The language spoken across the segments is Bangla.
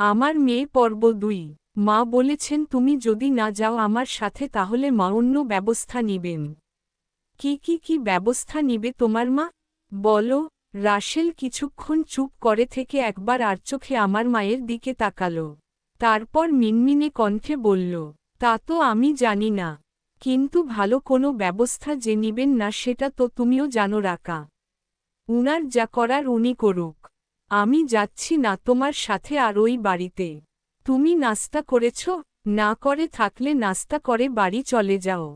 আমার মেয়ে পর্ব দুই। মা বলেছেন, তুমি যদি না যাও আমার সাথে, তাহলে মা অন্য ব্যবস্থা নিবেন। কি কি কি ব্যবস্থা নিবে তোমার মা? বলো রাশেল কিছুক্ষণ চুপ করে থেকে একবার আর চোখে আমার মায়ের দিকে তাকালো। তারপর মিনমিনে কণ্ঠে বলল, তা তো আমি জানি না। কিন্তু ভালো কোনো ব্যবস্থা যে নিবেন না, সেটা তো তুমিও জানো, রাকা। উনার যা করার উনি করুক। আমি যাচ্ছি না তোমার সাথে আর ওই বাড়িতে। তুমি নাস্তা করেছ, না করে থাকলে নাস্তা করে বাড়ি চলে যাও।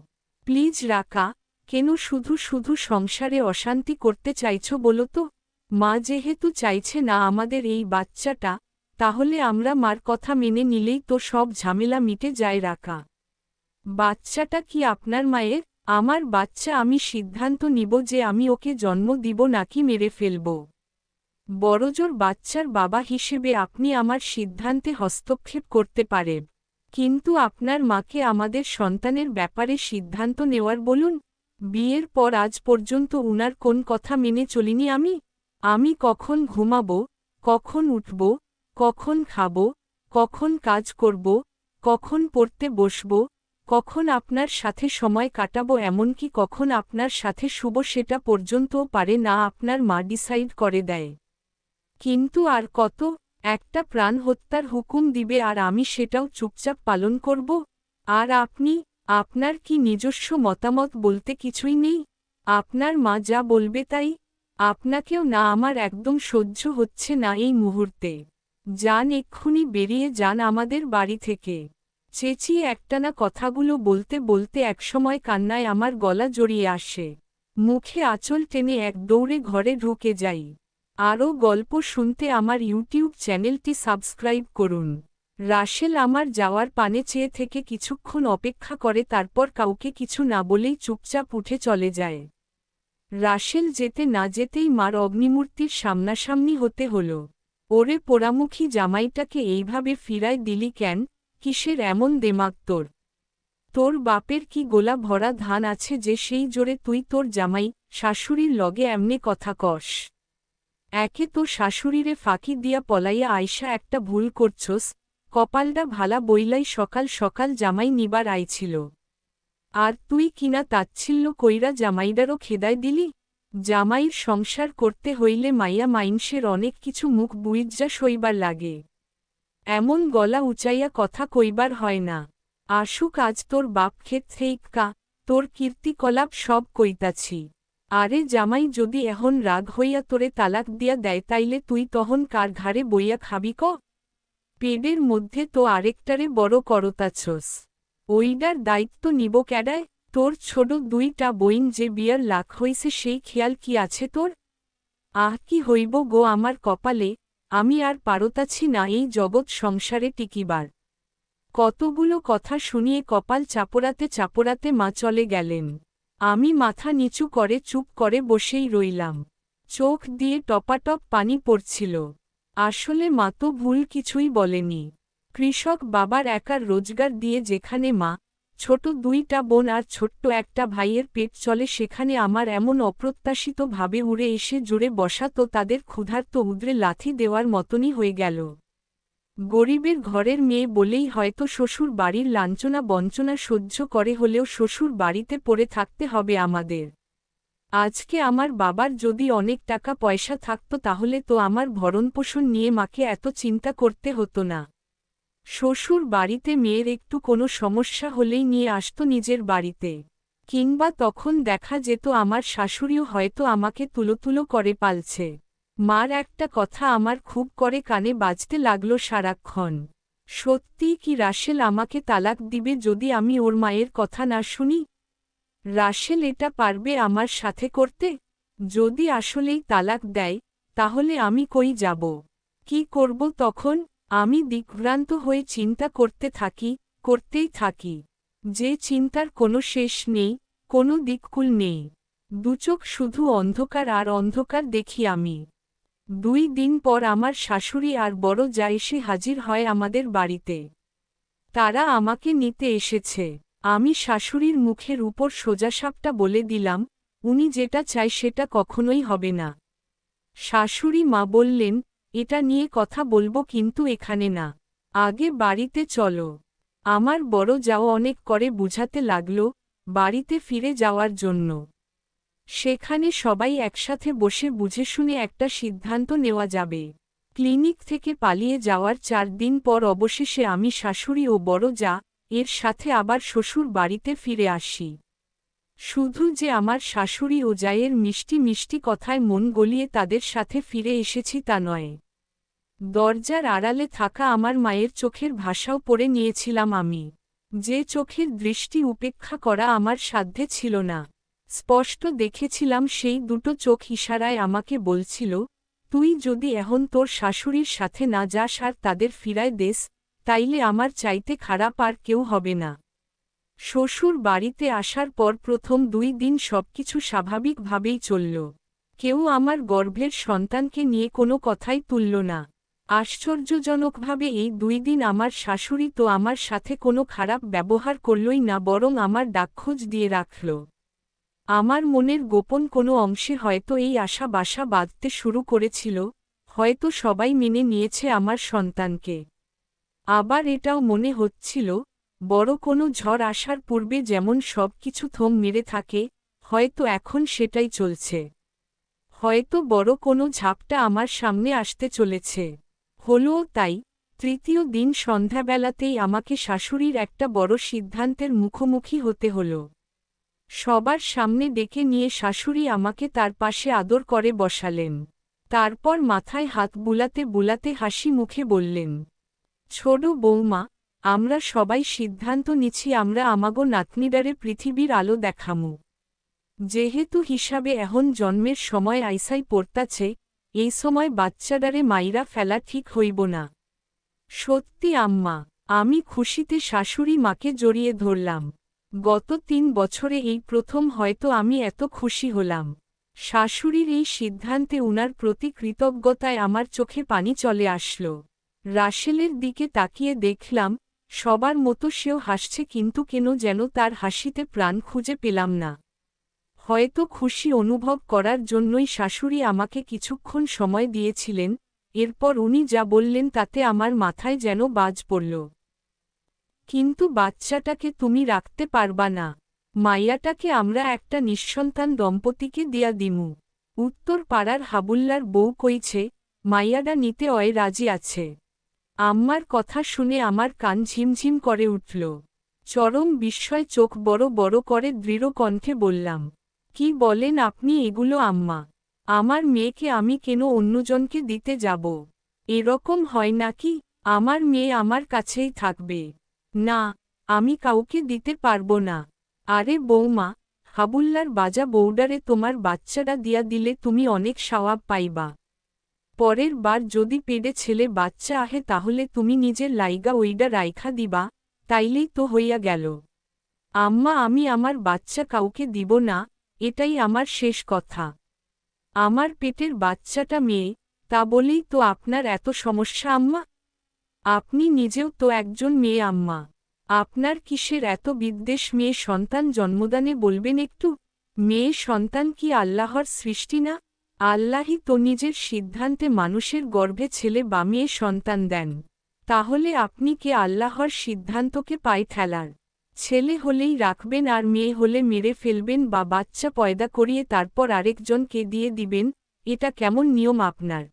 প্লিজ রাকা, কেন শুধু শুধু সংসারে অশান্তি করতে চাইছ বলো তো? মা যেহেতু চাইছে না আমাদের এই বাচ্চাটা, তাহলে আমরা মার কথা মেনে নিলেই তো সব ঝামেলা মিটে যায় রাকা। বাচ্চাটা কি আপনার মায়ের? আমার বাচ্চা আমি সিদ্ধান্ত নিব যে আমি ওকে জন্ম দিব নাকি মেরে ফেলব। বড়জোর বাচ্চার বাবা হিসেবে আপনি আমার সিদ্ধান্তে হস্তক্ষেপ করতে পারেন কিন্তু আপনার মাকে আমাদের সন্তানের ব্যাপারে সিদ্ধান্ত নেওয়ার বলুন। বিয়ের পর আজ পর্যন্ত উনার কোন কথা মেনে চলিনি আমি? আমি কখন ঘুমাব? কখন উঠব? কখন খাব? কখন কাজ করব? কখন পড়তে বসব? কখন আপনার সাথে সময় কাটাবো? এমনকি কখন আপনার সাথে শুভ সেটা পর্যন্তও পারে না, আপনার মা ডিসাইড করে দেয়। কিন্তু আর কত? একটা প্রাণ হত্যার হুকুম দিবে আর আমি সেটাও চুপচাপ পালন করব? আর আপনি? আপনার কি নিজস্ব মতামত বলতে কিছুই নেই? আপনার মা যা বলবে তাই? আপনাকেও না আমার একদম সহ্য হচ্ছে না এই মুহূর্তে। যান এক্ষুনি বেরিয়ে যান আমাদের বাড়ি থেকে। চেঁচিয়ে একটানা কথাগুলো বলতে বলতে একসময় কান্নায় আমার গলা জড়িয়ে আসে। মুখে আঁচল টেনে এক দৌড়ে ঘরে ঢুকে যাই। আরও গল্প শুনতে আমার ইউটিউব চ্যানেলটি সাবস্ক্রাইব করুন। রাশেল আমার যাওয়ার পানে চেয়ে থেকে কিছুক্ষণ অপেক্ষা করে তারপর কাউকে কিছু না বলেই চুপচাপ উঠে চলে যায়। রাশেল যেতে না যেতেই মার অগ্নিমূর্তির সামনাসামনি হতে হল। ওরে পোড়ামুখী জামাইটাকে এইভাবে ফিরায় দিলি কেন? কিসের এমন দেমাগ তোর? তোর বাপের কি গোলা ভরা ধান আছে যে সেই জোরে তুই তোর জামাই, শাশুড়ির লগে এমনে কথা কস? একে তো শাশুড়িরে ফাঁকি দিয়া পলাইয়া আয়সা একটা ভুল করছস, কপালটা ভালা বইলাই সকাল সকাল জামাই নিবার আইছিল। আর তুই কিনা তাচ্ছিল্য কইরা জামাইডারও খেদায় দিলি? জামাইর সংসার করতে হইলে মাইয়া মাইনসের অনেক কিছু মুখ বুইজ্জা সইবার লাগে। এমন গলা উঁচাইয়া কথা কইবার হয় না। আসুক আজ তোর বাপ ক্ষেত থেইকা তোর কীর্তিকলাপ সব কইতাছি। আরে জামাই যদি এখন রাগ হইয়া তোরে তালাক দিয়া দেয় তাইলে তুই তখন কার ঘাড়ে বইয়া খাবি ক? পেডের মধ্যে তো আরেকটারে বড় করতাছস। ওইডার দায়িত্ব নিব ক্যাডায়, তোর ছোট দুইটা বইন যে বিয়ার লাখ হইছে সেই খেয়াল কি আছে তোর? আহ কি হইব গো আমার কপালে, আমি আর পারতাছি না এই জগৎ সংসারে টিকিবার। কতগুলো কথা শুনিয়ে কপাল চাপড়াতে চাপড়াতে মা চলে গেলেন। আমি মাথা নিচু করে চুপ করে বসেই রইলাম। চোখ দিয়ে টপাটপ পানি পড়ছিল। আসলে মা তো ভুল কিছুই বলেনি। কৃষক বাবার একার রোজগার দিয়ে যেখানে মা, ছোট দুইটা বোন আর ছোট্ট একটা ভাইয়ের পেট চলে সেখানে আমার এমন অপ্রত্যাশিতভাবে উড়ে এসে জুড়ে বসা তো তাদের ক্ষুধার্ত উদ্রে লাথি দেওয়ার মতনই হয়ে গেল। গরিবের ঘরের মেয়ে বলেই হয়তো শ্বশুর বাড়ির লাঞ্ছনা বঞ্চনা সহ্য করে হলেও শ্বশুর বাড়িতে পড়ে থাকতে হবে আমাদের। আজকে আমার বাবার যদি অনেক টাকা পয়সা থাকত তাহলে তো আমার ভরণপোষণ নিয়ে মাকে এত চিন্তা করতে হতো না। শ্বশুর বাড়িতে মেয়ের একটু কোনো সমস্যা হলেই নিয়ে আসত নিজের বাড়িতে। কিংবা তখন দেখা যেত আমার শাশুড়িও হয়তো আমাকে তুলোতুলো করে পালছে। মার একটা কথা আমার খুব করে কানে বাজতে লাগল সারাক্ষণ। সত্যি কি রাশেল আমাকে তালাক দিবে যদি আমি ওর মায়ের কথা না শুনি? রাশেল এটা পারবে আমার সাথে করতে? যদি আসলেই তালাক দেয়, তাহলে আমি কই যাব? কি করব তখন? আমি দিকভ্রান্ত হয়ে চিন্তা করতে থাকি, করতেই থাকি। যে চিন্তার কোনো শেষ নেই, কোনো দিককুল নেই। দুচোখ শুধু অন্ধকার আর অন্ধকার দেখি আমি। দুই দিন পর আমার শাশুড়ি আর বড় যা এসে হাজির হয় আমাদের বাড়িতে। তারা আমাকে নিতে এসেছে। আমি শাশুড়ির মুখের উপর সোজাসাপটা বলে দিলাম, উনি যেটা চায় সেটা কখনোই হবে না। শাশুড়ি মা বললেন, এটা নিয়ে কথা বলব কিন্তু এখানে না। আগে বাড়িতে চলো। আমার বড় যাও অনেক করে বুঝাতে লাগল, বাড়িতে ফিরে যাওয়ার জন্য। সেখানে সবাই একসাথে বসে বুঝে শুনে একটা সিদ্ধান্ত নেওয়া যাবে। ক্লিনিক থেকে পালিয়ে যাওয়ার চার দিন পর অবশেষে আমি শাশুড়ি ও বড় যা, এর সাথে আবার শ্বশুর বাড়িতে ফিরে আসি। শুধু যে আমার শাশুড়ি ও জায়ের মিষ্টি মিষ্টি কথায় মন গলিয়ে তাদের সাথে ফিরে এসেছি তা নয়। দরজার আড়ালে থাকা আমার মায়ের চোখের ভাষাও পড়ে নিয়েছিলাম আমি। যে চোখের দৃষ্টি উপেক্ষা করা আমার সাধ্যে ছিল না। স্পষ্ট দেখেছিলাম সেই দুটো চোখ ইশারায় আমাকে বলছিল, তুই যদি এখন তোর শাশুড়ির সাথে না যাস আর তাদের ফিরায় দেস, তাইলে আমার চাইতে খারাপ আর কেউ হবে না। শ্বশুর বাড়িতে আসার পর প্রথম দুই দিন সবকিছু স্বাভাবিকভাবেই চলল। কেউ আমার গর্ভের সন্তানকে নিয়ে কোনো কথাই তুলল না। আশ্চর্যজনকভাবে এই দুই দিন আমার শাশুড়ি তো আমার সাথে কোনো খারাপ ব্যবহার করলই না, বরং আমার ডাকখোঁজ দিয়ে রাখল। আমার মনের গোপন কোনো অংশে হয়তো এই আশা বাসা বাঁধতে শুরু করেছিল, হয়তো সবাই মেনে নিয়েছে আমার সন্তানকে। আবার এটাও মনে হচ্ছিল, বড় কোনো ঝড় আসার পূর্বে যেমন সব কিছু থম মেরে থাকে, হয়তো এখন সেটাই চলছে। হয়তো বড় কোনো ঝাপটা আমার সামনে আসতে চলেছে। হলও তাই, তৃতীয় দিন সন্ধ্যাবেলাতেই আমাকে শাশুড়ির একটা বড় সিদ্ধান্তের মুখোমুখি হতে হল। সবার সামনে ডেকে নিয়ে শাশুড়ি আমাকে তার পাশে আদর করে বসালেন। তারপর মাথায় হাত বুলাতে বুলাতে হাসি মুখে বললেন, ছোট বৌমা, আমরা সবাই সিদ্ধান্ত নিছি আমরা আমাগো নাতনিডারে পৃথিবীর আলো দেখামু। যেহেতু হিসাবে এখন জন্মের সময় আইসাই পড়তাছে, এই সময় বাচ্চাডারে মাইরা ফেলা ঠিক হইব না। সত্যি আম্মা, আমি খুশিতে শাশুড়ি মাকে জড়িয়ে ধরলাম। গত তিন বছরে এই প্রথম হয়তো আমি এত খুশি হলাম। শাশুড়ির এই সিদ্ধান্তে উনার প্রতি কৃতজ্ঞতায় আমার চোখে পানি চলে আসলো। রাশেলের দিকে তাকিয়ে দেখলাম, সবার মতো সেও হাসছে কিন্তু কেন যেন তার হাসিতে প্রাণ খুঁজে পেলাম না। হয়তো খুশি অনুভব করার জন্যই শাশুড়ি আমাকে কিছুক্ষণ সময় দিয়েছিলেন, এরপর উনি যা বললেন তাতে আমার মাথায় যেন বাজ পড়ল। কিন্তু বাচ্চাটাকে তুমি রাখতে পারবা না। মাইয়াটাকে আমরা একটা নিঃসন্তান দম্পতিকে দিয়া দিমু। উত্তর পাড়ার হাবুল্লার বউ কইছে মাইয়াডা নিতে অয় রাজি আছে। আম্মার কথা শুনে আমার কান ঝিমঝিম করে উঠল। চরম বিস্ময় চোখ বড় বড় করে দৃঢ় কণ্ঠে বললাম, কি বলেন আপনি এগুলো আম্মা? আমার মেয়েকে আমি কেন অন্যজনকে দিতে যাব? এরকম হয় নাকি? আমার মেয়ে আমার কাছেই থাকবে। না, আমি কাউকে দিতে পারব না। আরে বৌমা, হাবুল্লার বাজা বৌডারে তোমার বাচ্চাটা দিয়া দিলে তুমি অনেক সওয়াব পাইবা। পরের বার যদি পেডে ছেলে বাচ্চা আহে তাহলে তুমি নিজের লাইগা ওইডা রাইখা দিবা, তাইলেই তো হইয়া গেল। আম্মা, আমি আমার বাচ্চা কাউকে দিব না, এটাই আমার শেষ কথা। আমার পেটের বাচ্চাটা মেয়ে, তা বলেই তো আপনার এত সমস্যা আম্মা। আপনি নিজেও তো একজন মেয়ে আম্মা। আপনার কিসের এত বিদ্বেষ? মেয়ে সন্তান জন্মদানে বলবেন একটু। মেয়ে সন্তান কি আল্লাহর সৃষ্টি না? আল্লাহই তো নিজের সিদ্ধান্তে মানুষের গর্ভে ছেলে বা মেয়ে সন্তান দেন। তাহলে আপনি কে আল্লাহর সিদ্ধান্তকে পায় ঠেলার? ছেলে হলেই রাখবেন আর মেয়ে হলে মেরে ফেলবেন বা বাচ্চা পয়দা করিয়ে তারপর আরেকজনকে দিয়ে দিবেন, এটা কেমন নিয়ম আপনার?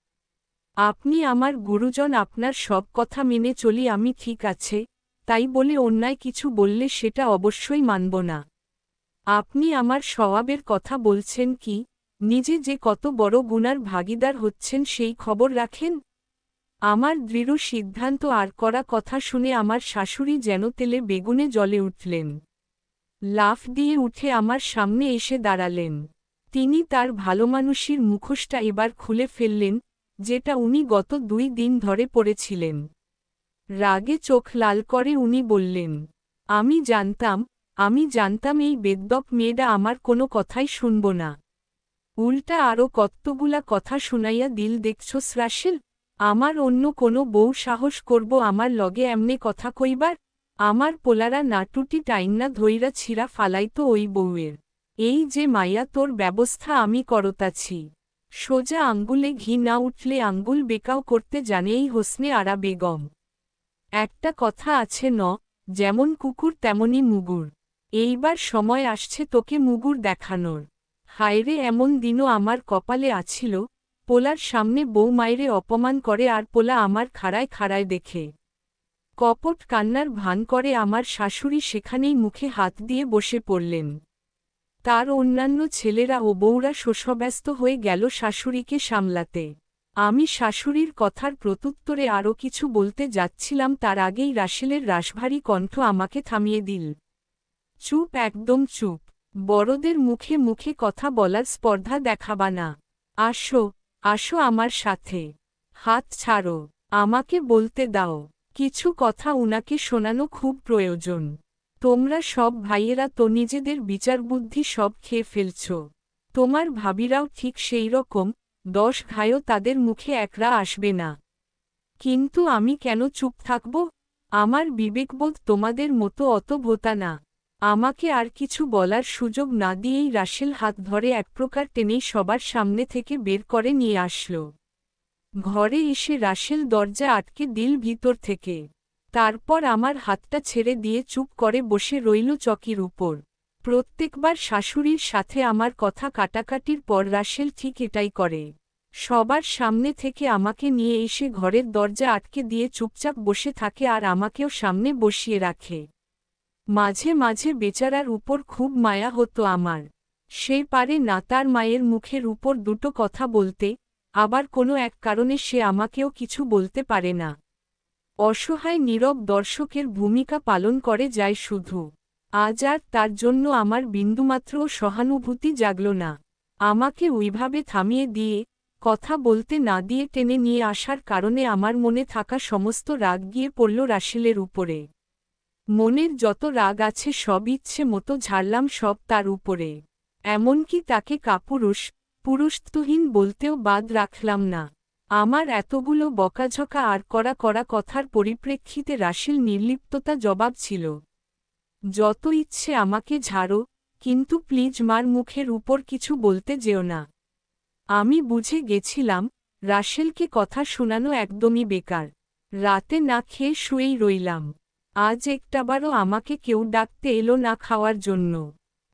আপনি আমার গুরুজন আপনার সব কথা মেনে চলি, আমি ঠিক আছে। তাই বলে অন্যায় কিছু বললে সেটা অবশ্যই মানব না। আপনি আমার স্বভাবের কথা বলছেন কি? নিজে যে কত বড় গুনার ভাগিদার হচ্ছেন সেই খবর রাখেন? আমার দৃঢ় সিদ্ধান্ত আর করা কথা শুনে আমার শাশুড়ি যেন তেলে বেগুনে জলে উঠলেন। লাফ দিয়ে উঠে আমার সামনে এসে দাঁড়ালেন। তিনি তার ভালোমানুষির মুখোশটা এবার খুলে ফেললেন যেটা উনি গত দুই দিন ধরে পড়েছিলেন। রাগে চোখ লাল করে উনি বললেন, আমি জানতাম আমি জানতাম এই বেদ্যপ মেয়েটা আমার কোনো কথাই শুনব না। উল্টা আরও কত্তগুলা কথা শুনাইয়া দিল, দেখছ শ্রাসেল? আমার অন্য কোনো বউ সাহস করব, আমার লগে এমনে কথা কইবার? আমার পোলারা নাটুটি টাইন্না ধইরা ছিঁড়া ফালাইতো ওই বউয়ের। এই যে মাইয়া তোর ব্যবস্থা আমি করতাছি। সোজা আঙ্গুলে ঘি না উঠলে আঙ্গুল বেকাও করতে জানেই হোসনে আরা বেগম। একটা কথা আছে ন, যেমন কুকুর তেমনি মুগুর। এইবার সময় আসছে তোকে মুগুর দেখানোর। হায়রে এমন দিনও আমার কপালে আছিল, পোলার সামনে বউ মায়েরে অপমান করে আর পোলা আমার খাড়ায় খাড়ায় দেখে। কপট কান্নার ভান করে আমার শাশুড়ি সেখানেই মুখে হাত দিয়ে বসে পড়লেন। তার অন্যান্য ছেলেরা ও বউরা শোষব্যস্ত হয়ে গেল শাশুড়িকে সামলাতে। আমি শাশুড়ির কথার প্রত্যুত্তরে আরও কিছু বলতে যাচ্ছিলাম, তার আগেই রাশেলের রাশভারী কণ্ঠ আমাকে থামিয়ে দিল। চুপ, একদম চুপ। বড়দের মুখে মুখে কথা বলার স্পর্ধা দেখাবা না। আসো আসো আমার সাথে। হাত ছাড়ো। আমাকে বলতে দাও। কিছু কথা উনাকে শোনানো খুব প্রয়োজন। তোমরা সব ভাইয়েরা তো নিজেদের বিচারবুদ্ধি সব খেয়ে ফেলছ। তোমার ভাবিরাও ঠিক সেই রকম দশ ঘায়ও তাদের মুখে একরা আসবে না। কিন্তু আমি কেন চুপ থাকব? আমার বিবেকবোধ তোমাদের মতো অত ভোতা না। আমাকে আর কিছু বলার সুযোগ না দিয়েই রাশেল হাত ধরে এক প্রকার টেনেই সবার সামনে থেকে বের করে নিয়ে আসল। ঘরে এসে রাশেল দরজা আটকে দিল ভিতর থেকে। তারপর আমার হাতটা ছেড়ে দিয়ে চুপ করে বসে রইল চকির উপর। প্রত্যেকবার শাশুড়ির সাথে আমার কথা কাটাকাটির পর রাশেল ঠিক এটাই করে। সবার সামনে থেকে আমাকে নিয়ে এসে ঘরের দরজা আটকে দিয়ে চুপচাপ বসে থাকে আর আমাকেও সামনে বসিয়ে রাখে। মাঝে মাঝে বেচারার উপর খুব মায়া হতো আমার। সে পারে না তার মায়ের মুখের উপর দুটো কথা বলতে, আবার কোনো এক কারণে সে আমাকেও কিছু বলতে পারে না। অসহায় নীরব দর্শকের ভূমিকা পালন করে যায় শুধু। আজ আর তার জন্য আমার বিন্দুমাত্রও সহানুভূতি জাগল না। আমাকে ওইভাবে থামিয়ে দিয়ে, কথা বলতে না দিয়ে টেনে নিয়ে আসার কারণে আমার মনে থাকা সমস্ত রাগ গিয়ে পড়ল রাশেলের উপরে। মনের যত রাগ আছে সব ইচ্ছে মতো ঝাড়লাম সব তার উপরে। এমনকি তাকে কাপুরুষ, পুরুষত্বহীন বলতেও বাদ রাখলাম না। আমার এতগুলো বকাঝকা আর করা করা কথার পরিপ্রেক্ষিতে রাশিল নির্লিপ্ততা জবাব ছিল, যত ইচ্ছে আমাকে ঝাড়ো, কিন্তু প্লিজ মার মুখের উপর কিছু বলতে যেও না। আমি বুঝে গেছিলাম রাশেলকে কথা শোনানো একদমই বেকার। রাতে না খেয়ে শুয়েই রইলাম। আজ একটাবারও আমাকে কেউ ডাকতে এলো না খাওয়ার জন্য।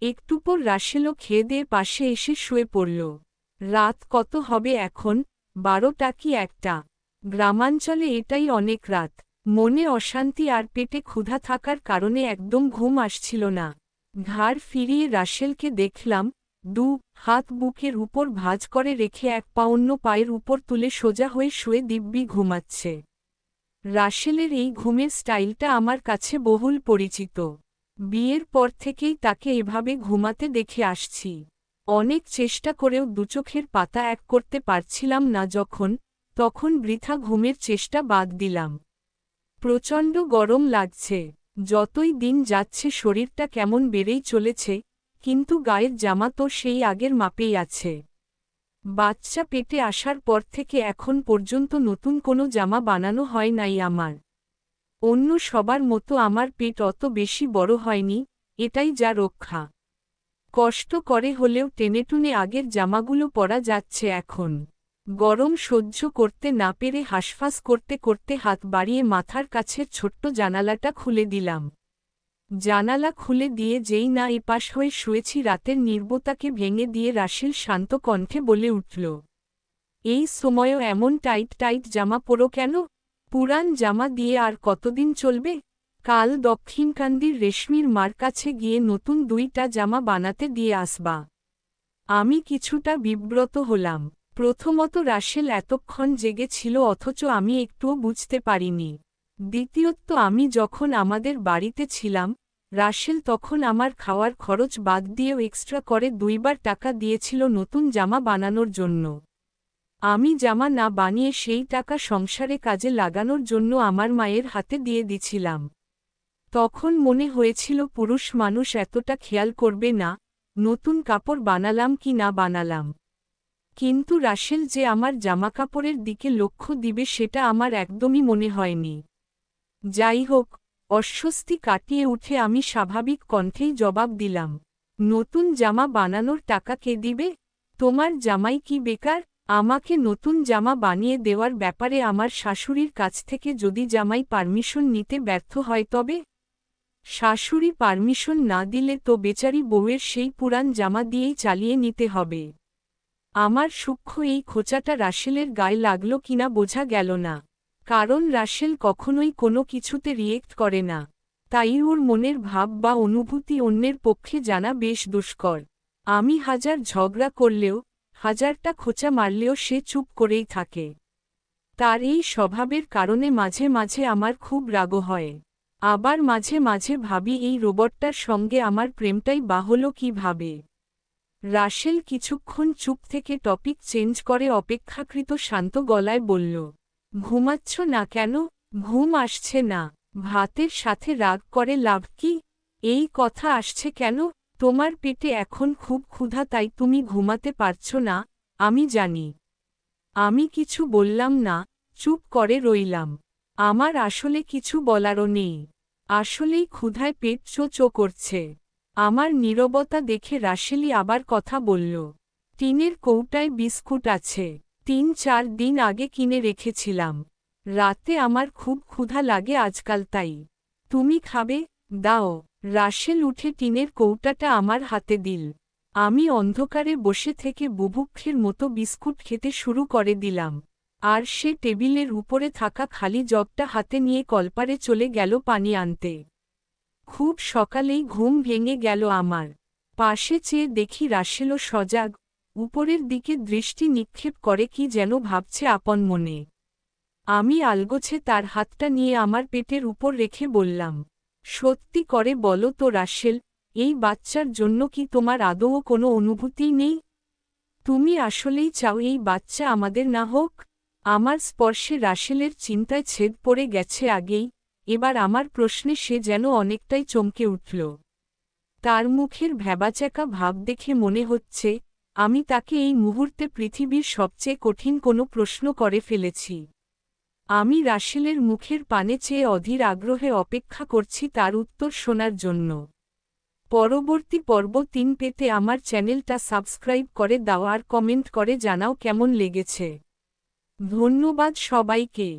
একটু পর রাশেলও খেয়ে দিয়ে পাশে এসে শুয়ে পড়ল। রাত কত হবে এখন? বারোটা কি একটা। গ্রামাঞ্চলে এটাই অনেক রাত। মনে অশান্তি আর পেটে ক্ষুধা থাকার কারণে একদম ঘুম আসছিল না। ঘাড় ফিরিয়ে রাশেলকে দেখলাম, দু হাত বুকের উপর ভাজ করে রেখে এক পা অন্য পায়ের উপর তুলে সোজা হয়ে শুয়ে দিব্যি ঘুমাচ্ছে। রাশেলের এই ঘুমের স্টাইলটা আমার কাছে বহুল পরিচিত। বিয়ের পর থেকেই তাকে এভাবে ঘুমাতে দেখে আসছি। অনেক চেষ্টা করেও দুচোখের পাতা এক করতে পারছিলাম না যখন, তখন বৃথা ঘুমের চেষ্টা বাদ দিলাম। প্রচণ্ড গরম লাগছে, যতই দিন যাচ্ছে শরীরটা কেমন বেড়েই চলেছে, কিন্তু গায়ের জামা তো সেই আগের মাপেই আছে। বাচ্চা পেটে আসার পর থেকে এখন পর্যন্ত নতুন কোনো জামা বানানো হয় নাই আমার। অন্য সবার মতো আমার পেট অত বেশি বড় হয়নি, এটাই যা রক্ষা। কষ্ট করে হলেও টেনেটুনে আগের জামাগুলো পরা যাচ্ছে এখন। গরম সহ্য করতে না পেরে হাসফাস করতে করতে হাত বাড়িয়ে মাথার কাছের ছোট্ট জানালাটা খুলে দিলাম। জানালা খুলে দিয়ে যেই না এপাশ হয়ে শুয়েছি রাতের নির্বতাকে ভেঙে দিয়ে রাশেল শান্ত কণ্ঠে বলে উঠল, এই সময়ও এমন টাইট টাইট জামা পরো কেন? পুরান জামা দিয়ে আর কতদিন চলবে? কাল দক্ষিণকান্দির রেশমির মার কাছে গিয়ে নতুন দুইটা জামা বানাতে দিয়ে আসবা। আমি কিছুটা বিব্রত হলাম। প্রথমত রাশেল এতক্ষণ জেগেছিল অথচ আমি একটুও বুঝতে পারিনি। দ্বিতীয়ত আমি যখন আমাদের বাড়িতে ছিলাম, রাশেল তখন আমার খাওয়ার খরচ বাদ দিয়েও এক্সট্রা করে দুইবার টাকা দিয়েছিল নতুন জামা বানানোর জন্য। আমি জামা না বানিয়ে সেই টাকা সংসারে কাজে লাগানোর জন্য আমার মায়ের হাতে দিয়ে দিছিলাম। তখন মনে হয়েছিল পুরুষ মানুষ এতটা খেয়াল করবে না, নতুন কাপড় বানালাম কি না বানালাম। কিন্তু রাশেল যে আমার জামাকাপড়ের দিকে লক্ষ্য দিবে সেটা আমার একদমই মনে হয়নি। যাই হোক, অস্বস্তি কাটিয়ে উঠে আমি স্বাভাবিক কণ্ঠেই জবাব দিলাম, নতুন জামা বানানোর টাকা কে দিবে? তোমার জামাই কি বেকার? আমাকে নতুন জামা বানিয়ে দেওয়ার ব্যাপারে আমার শাশুড়ির কাছ থেকে যদি জামাই পারমিশন নিতে ব্যর্থ হয় তবে? শাশুড়ি পারমিশন না দিলে তো বেচারি বউয়ের সেই পুরান জামা দিয়েই চালিয়ে নিতে হবে। আমার সূক্ষ্ম এই খোঁচাটা রাশেলের গায়ে লাগল কিনা বোঝা গেল না। কারণ রাশেল কখনোই কোনো কিছুতে রিয়েক্ট করে না। তাই ওর মনের ভাব বা অনুভূতি অন্যের পক্ষে জানা বেশ দুষ্কর। আমি হাজার ঝগড়া করলেও, হাজারটা খোঁচা মারলেও সে চুপ করেই থাকে। তার এই স্বভাবের কারণে মাঝে মাঝে আমার খুব রাগ হয়। আবার মাঝে মাঝে ভাবি এই রোবটটার সঙ্গে আমার প্রেমটাই বা হলো কীভাবে? রাশেল কিছুক্ষণ চুপ থেকে টপিক চেঞ্জ করে অপেক্ষাকৃত শান্ত গলায় বলল, ঘুমাচ্ছ না কেন? ঘুম আসছে না। ভাতের সাথে রাগ করে লাভ কি? এই কথা আসছে কেন? তোমার পেটে এখন খুব ক্ষুধা, তাই তুমি ঘুমাতে পারছ না, আমি জানি। আমি কিছু বললাম না, চুপ করে রইলাম। আমার আসলে কিছু বলারও নেই। আসলেই ক্ষুধায় পেট চো চো করছে। আমার নীরবতা দেখে রাশেলি আবার কথা বলল, টিনের কৌটায় বিস্কুট আছে। তিন চার দিন আগে কিনে রেখেছিলাম। রাতে আমার খুব ক্ষুধা লাগে আজকাল তাই। তুমি খাবে, দাও। রাশেল উঠে টিনের কৌটাটা আমার হাতে দিল। আমি অন্ধকারে বসে থেকে বুভুক্ষের মতো বিস্কুট খেতে শুরু করে দিলাম। আর সে টেবিলের উপরে থাকা খালি জগটা হাতে নিয়ে কলপারে চলে গেল পানি আনতে। খুব সকালেই ঘুম ভেঙে গেল আমার। পাশে চেয়ে দেখি রাশেলও সজাগ, উপরের দিকে দৃষ্টি নিক্ষেপ করে কি যেন ভাবছে আপন মনে। আমি আলগোছে তার হাতটা নিয়ে আমার পেটের উপর রেখে বললাম, সত্যি করে বলো তো রাশেল, এই বাচ্চার জন্য কি তোমার আদৌ কোনো অনুভূতি নেই? তুমি আসলেই চাও এই বাচ্চা আমাদের না হোক? আমার স্পর্শে রাশেলের চিন্তায় ছেদ পড়ে গেছে আগেই, এবার আমার প্রশ্নে সে যেন অনেকটাই চমকে উঠল। তার মুখের ভ্যাবাচাকা ভাব দেখে মনে হচ্ছে, আমি তাকে এই মুহূর্তে পৃথিবীর সবচেয়ে কঠিন কোনো প্রশ্ন করে ফেলেছি। আমি রাশেলের মুখের পানে চেয়ে অধীর আগ্রহে অপেক্ষা করছি তার উত্তর শোনার জন্য। পরবর্তী পর্ব তিন পেতে আমার চ্যানেলটা সাবস্ক্রাইব করে দাও আর কমেন্ট করে জানাও কেমন লেগেছে। ধন্যবাদ সবাইকে।